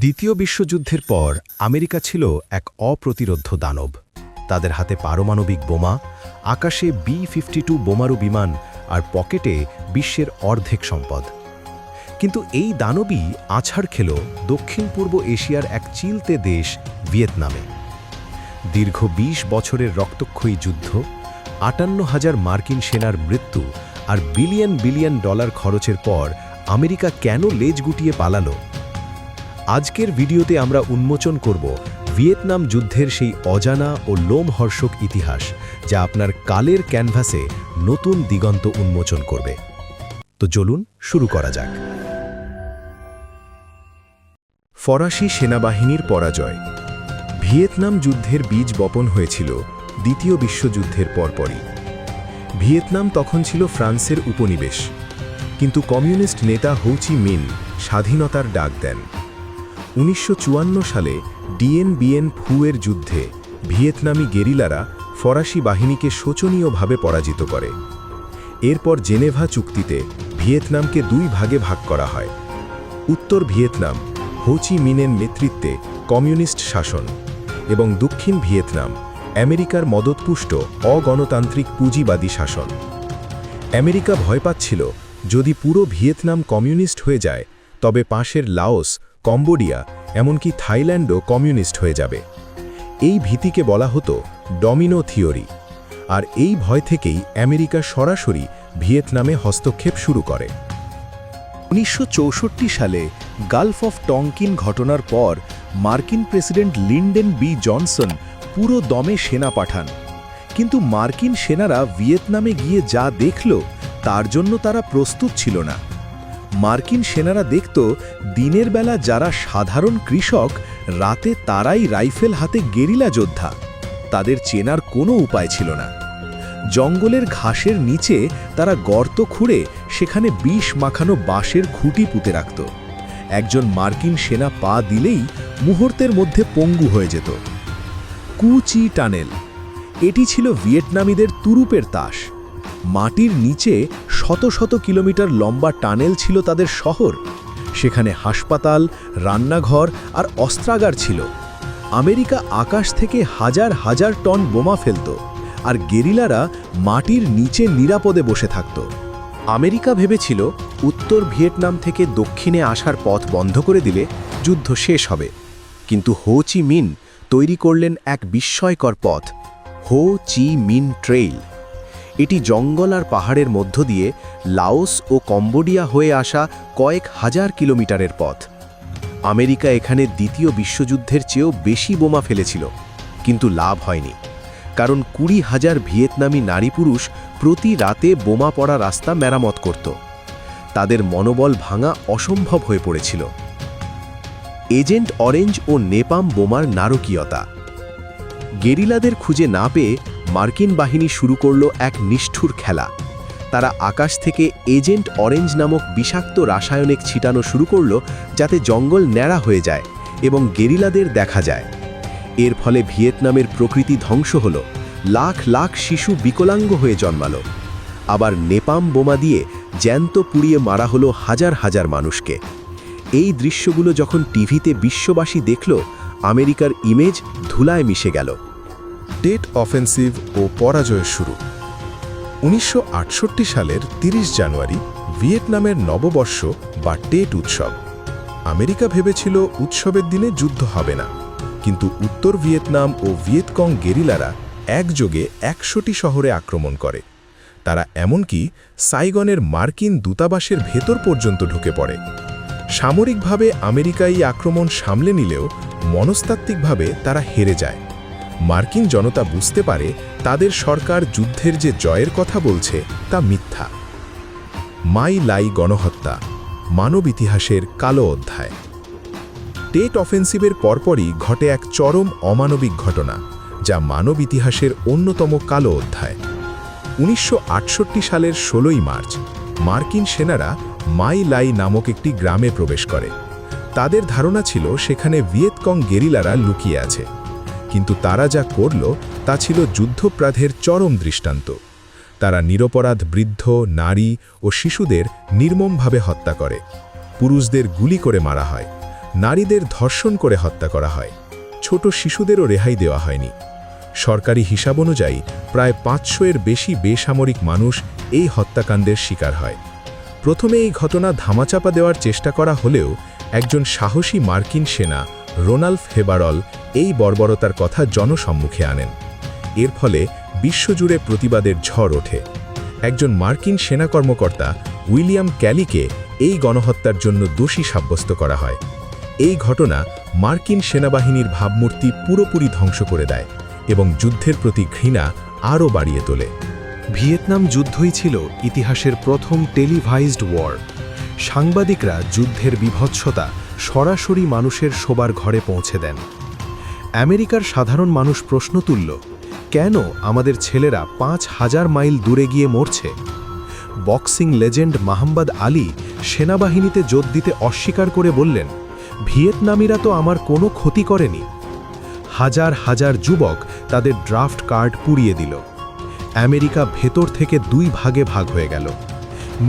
দ্বিতীয় বিশ্বযুদ্ধের পর আমেরিকা ছিল এক অপ্রতিরোধ্য দানব। তাদের হাতে পারমাণবিক বোমা, আকাশে বি ফিফটি টু বোমারু বিমান আর পকেটে বিশ্বের অর্ধেক সম্পদ। কিন্তু এই দানবই আছাড় খেল দক্ষিণ পূর্ব এশিয়ার এক চিলতে দেশ ভিয়েতনামে। দীর্ঘ ২০ বছরের রক্তক্ষয়ী যুদ্ধ, আটান্ন হাজার মার্কিন সেনার মৃত্যু আর বিলিয়ন বিলিয়ন ডলার খরচের পর আমেরিকা কেন লেজ গুটিয়ে পালালো আজকের ভিডিওতে আমরা উন্মোচন করব ভিয়েতনাম যুদ্ধের সেই অজানা ও লোমহর্ষক ইতিহাস, যা আপনার কালের ক্যানভাসে নতুন দিগন্ত উন্মোচন করবে। তো চলুন শুরু করা যাক। ফরাসি সেনাবাহিনীর পরাজয়। ভিয়েতনাম যুদ্ধের বীজ বপন হয়েছিল দ্বিতীয় বিশ্বযুদ্ধের পরপরই। ভিয়েতনাম তখন ছিল ফ্রান্সের উপনিবেশ। কিন্তু কমিউনিস্ট নেতা হৌচি মিন স্বাধীনতার ডাক দেন। উনিশশো চুয়ান্ন সালে ডিএনবিএন ফুয়ের যুদ্ধে ভিয়েতনামি গেরিলারা ফরাসি বাহিনীকে শোচনীয়ভাবে পরাজিত করে। এরপর জেনেভা চুক্তিতে ভিয়েতনামকে দুই ভাগে ভাগ করা হয়। উত্তর ভিয়েতনাম হোচি মিনের নেতৃত্বে কমিউনিস্ট শাসন এবং দক্ষিণ ভিয়েতনাম, আমেরিকার মদতপুষ্ট, অগণতান্ত্রিক পুঁজিবাদী শাসন। আমেরিকা ভয় পাচ্ছিল, যদি পুরো ভিয়েতনাম কমিউনিস্ট হয়ে যায়, তবে পাশের লাওস কম্বোডিয়া, এমনকি থাইল্যান্ডও কমিউনিস্ট হয়ে যাবে। এই ভীতিকে বলা হতো ডমিনো থিওরি, আর এই ভয় থেকেই আমেরিকা সরাসরি ভিয়েতনামে হস্তক্ষেপ শুরু করে। উনিশশো চৌষট্টি সালে গালফ অফ টংকিন ঘটনার পর মার্কিন প্রেসিডেন্ট লিন্ডেন বি জনসন পুরো দমে সেনা পাঠান। কিন্তু মার্কিন সেনারা ভিয়েতনামে গিয়ে যা দেখল, তার জন্য তারা প্রস্তুত ছিল না। মার্কিন সেনারা দেখত, দিনের বেলা যারা সাধারণ কৃষক, রাতে তারাই রাইফেল হাতে গেরিলা যোদ্ধা। তাদের চেনার কোনো উপায় ছিল না। জঙ্গলের ঘাসের নিচে তারা গর্ত খুঁড়ে সেখানে বিষ মাখানো বাঁশের খুঁটি পুঁতে রাখত। একজন মার্কিন সেনা পা দিলেই মুহূর্তের মধ্যে পঙ্গু হয়ে যেত। কুচি টানেল। এটি ছিল ভিয়েতনামীদের তুরুপের তাস। মাটির নিচে শত শত কিলোমিটার লম্বা টানেল ছিল তাদের শহর। সেখানে হাসপাতাল, রান্নাঘর আর অস্ত্রাগার ছিল। আমেরিকা আকাশ থেকে হাজার হাজার টন বোমা ফেলত আর গেরিলারা মাটির নিচে নিরাপদে বসে থাকত। আমেরিকা ভেবেছিল উত্তর ভিয়েতনাম থেকে দক্ষিণে আসার পথ বন্ধ করে দিলে যুদ্ধ শেষ হবে। কিন্তু হো চি মিন তৈরি করলেন এক বিস্ময়কর পথ, হো চি মিন ট্রেইল। এটি জঙ্গল আর পাহাড়ের মধ্য দিয়ে লাওস ও কম্বোডিয়া হয়ে আসা কয়েক হাজার কিলোমিটারের পথ। আমেরিকা এখানে দ্বিতীয় বিশ্বযুদ্ধের চেয়েও বেশি বোমা ফেলেছিল, কিন্তু লাভ হয়নি, কারণ কুড়ি হাজার ভিয়েতনামি নারী পুরুষ প্রতি রাতে বোমা পড়া রাস্তা মেরামত করত। তাদের মনোবল ভাঙা অসম্ভব হয়ে পড়েছিল। এজেন্ট অরেঞ্জ ও নেপাম বোমার নারকীয়তা। গেরিলাদের খুঁজে না পেয়ে মার্কিন বাহিনী শুরু করল এক নিষ্ঠুর খেলা। তারা আকাশ থেকে এজেন্ট অরেঞ্জ নামক বিষাক্ত রাসায়নিক ছিটানো শুরু করল যাতে জঙ্গল ন্যাড়া হয়ে যায় এবং গেরিলাদের দেখা যায়। এর ফলে ভিয়েতনামের প্রকৃতি ধ্বংস হল, লাখ লাখ শিশু বিকলাঙ্গ হয়ে জন্মালো। আবার নেপাম বোমা দিয়ে জ্যান্ত পুড়িয়ে মারা হলো হাজার হাজার মানুষকে। এই দৃশ্যগুলো যখন টিভিতে বিশ্ববাসী দেখল, আমেরিকার ইমেজ ধুলায় মিশে গেল। টেট অফেন্সিভ ও পরাজয়ের শুরু। উনিশশো আটষট্টি সালের ৩০ জানুয়ারি ভিয়েতনামের নববর্ষ বা টেট উৎসব। আমেরিকা ভেবেছিল উৎসবের দিনে যুদ্ধ হবে না। কিন্তু উত্তর ভিয়েতনাম ও ভিয়েতকং গেরিলারা একযোগে একশোটি শহরে আক্রমণ করে। তারা এমনকি সাইগনের মার্কিন দূতাবাসের ভেতর পর্যন্ত ঢুকে পড়ে। সামরিকভাবে আমেরিকা এই আক্রমণ সামলে নিলেও মনস্তাত্ত্বিকভাবে তারা হেরে যায়। মার্কিন জনতা বুঝতে পারে তাদের সরকার যুদ্ধের যে জয়ের কথা বলছে তা মিথ্যা। মাই লাই গণহত্যা, মানব ইতিহাসের কালো অধ্যায়। টেট অফেন্সিভের পরপরই ঘটে এক চরম অমানবিক ঘটনা, যা মানব ইতিহাসের অন্যতম কালো অধ্যায়। উনিশশো আটষট্টি সালের ষোলোই মার্চ, মার্কিন সেনারা মাই লাই নামক একটি গ্রামে প্রবেশ করে। তাদের ধারণা ছিল সেখানে ভিয়েতকং গেরিলারা লুকিয়ে আছে। কিন্তু তারা যা করল, তা ছিল যুদ্ধপ্রাধের চরম দৃষ্টান্ত। তারা নিরপরাধ বৃদ্ধ, নারী ও শিশুদের নির্মমভাবে হত্যা করে। পুরুষদের গুলি করে মারা হয়। নারীদের ধর্ষণ করে হত্যা করা হয়। ছোট শিশুদেরও রেহাই দেওয়া হয়নি। সরকারি হিসাব অনুযায়ী প্রায় পাঁচশো এর বেশি বেসামরিক মানুষ এই হত্যাকাণ্ডের শিকার হয়। প্রথমে এই ঘটনা ধামাচাপা দেওয়ার চেষ্টা করা হলেও একজন সাহসী মার্কিন সেনা রোনাল্ফ হেবারল এই বর্বরতার কথা জনসম্মুখে আনেন। এর ফলে বিশ্বজুড়ে প্রতিবাদের ঝড় ওঠে। একজন মার্কিন সেনা কর্মকর্তা উইলিয়াম ক্যালিকে এই গণহত্যার জন্য দোষী সাব্যস্ত করা হয়। এই ঘটনা মার্কিন সেনাবাহিনীর ভাবমূর্তি পুরোপুরি ধ্বংস করে দেয় এবং যুদ্ধের প্রতি ঘৃণা আরও বাড়িয়ে তোলে। ভিয়েতনাম যুদ্ধই ছিল ইতিহাসের প্রথম টেলিভাইজড ওয়ার। সাংবাদিকরা যুদ্ধের বিভৎসতা সরাসরি মানুষের শোবার ঘরে পৌঁছে দেন। আমেরিকার সাধারণ মানুষ প্রশ্ন তুলল, কেন আমাদের ছেলেরা পাঁচ হাজার মাইল দূরে গিয়ে মরছে? বক্সিং লেজেন্ড মাহমদ আলী সেনাবাহিনীতে যোগ দিতে অস্বীকার করে বললেন, ভিয়েতনামিরা তো আমার কোনো ক্ষতি করেনি। হাজার হাজার যুবক তাদের ড্রাফট কার্ড পুড়িয়ে দিল। আমেরিকা ভেতর থেকে দুই ভাগে ভাগ হয়ে গেল।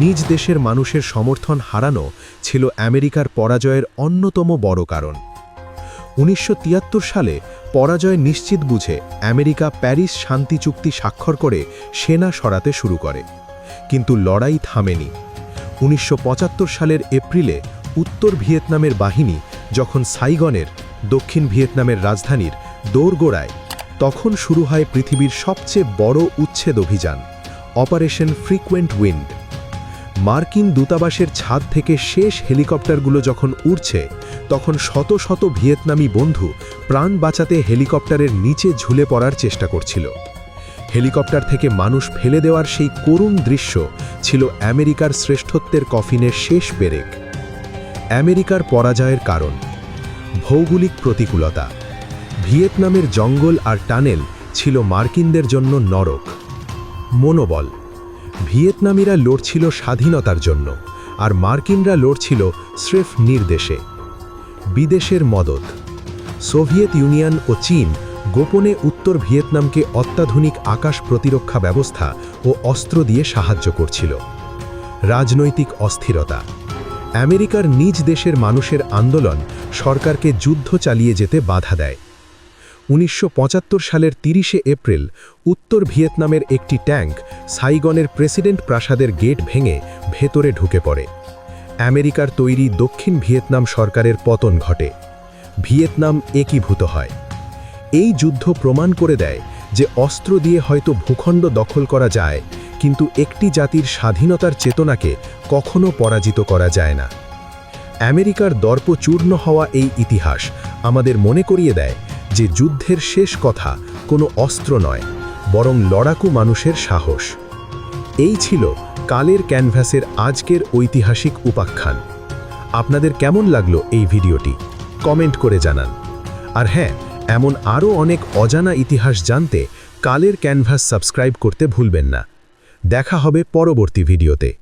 নিজ দেশের মানুষের সমর্থন হারানো ছিল আমেরিকার পরাজয়ের অন্যতম বড় কারণ। উনিশশো তিয়াত্তর সালে পরাজয় নিশ্চিত বুঝে আমেরিকা প্যারিস শান্তি চুক্তি স্বাক্ষর করে সেনা সরাতে শুরু করে। কিন্তু লড়াই থামেনি। উনিশশো পঁচাত্তর সালের এপ্রিলে উত্তর ভিয়েতনামের বাহিনী যখন সাইগনের, দক্ষিণ ভিয়েতনামের রাজধানীর দৌড়গোড়ায় তখন শুরু হয় পৃথিবীর সবচেয়ে বড় উচ্ছেদ অভিযান, অপারেশন ফ্রিকুয়েন্ট উইন্ড। মার্কিন দূতাবাসের ছাদ থেকে শেষ হেলিকপ্টারগুলো যখন উড়ছে, তখন শত শত ভিয়েতনামি বন্ধু প্রাণ বাঁচাতে হেলিকপ্টারের নিচে ঝুলে পড়ার চেষ্টা করছিল। হেলিকপ্টার থেকে মানুষ ফেলে দেওয়ার সেই করুণ দৃশ্য ছিল আমেরিকার শ্রেষ্ঠত্বের কফিনের শেষ পেরেক। আমেরিকার পরাজয়ের কারণ, ভৌগোলিক প্রতিকূলতা। ভিয়েতনামের জঙ্গল আর টানেল ছিল মার্কিনদের জন্য নরক, মনোবল। ভিয়েতনামিরা লড়ছিল স্বাধীনতার জন্য, আর মার্কিনরা লড়ছিল স্রেফ নির্দেশে। বিদেশের মদত। সোভিয়েত ইউনিয়ন ও চীন গোপনে উত্তর ভিয়েতনামকে অত্যাধুনিক আকাশ প্রতিরক্ষা ব্যবস্থা ও অস্ত্র দিয়ে সাহায্য করছিল। রাজনৈতিক অস্থিরতা। আমেরিকার নিজ দেশের মানুষের আন্দোলন সরকারকে যুদ্ধ চালিয়ে যেতে বাধা দেয়। উনিশশো পঁচাত্তর সালের তিরিশে এপ্রিল উত্তর ভিয়েতনামের একটি ট্যাঙ্ক সাইগনের প্রেসিডেন্ট প্রাসাদের গেট ভেঙে ভেতরে ঢুকে পড়ে। আমেরিকার তৈরি দক্ষিণ ভিয়েতনাম সরকারের পতন ঘটে। ভিয়েতনাম একীভূত হয়। এই যুদ্ধ প্রমাণ করে দেয় যে অস্ত্র দিয়ে হয়তো ভূখণ্ড দখল করা যায়, কিন্তু একটি জাতির স্বাধীনতার চেতনাকে কখনো পরাজিত করা যায় না। আমেরিকার দর্প চূর্ণ হওয়া এই ইতিহাস আমাদের মনে করিয়ে দেয় যে যুদ্ধের শেষ কথা কোনো অস্ত্র নয়, বরং লড়াকু মানুষের সাহস। এই ছিল কালের ক্যানভাসের আজকের ঐতিহাসিক উপাখ্যান। আপনাদের কেমন লাগল এই ভিডিওটি? কমেন্ট করে জানান। আর হ্যাঁ এমন আরও অনেক অজানা ইতিহাস জানতে কালের ক্যানভাস সাবস্ক্রাইব করতে ভুলবেন না। দেখা হবে পরবর্তী ভিডিওতে।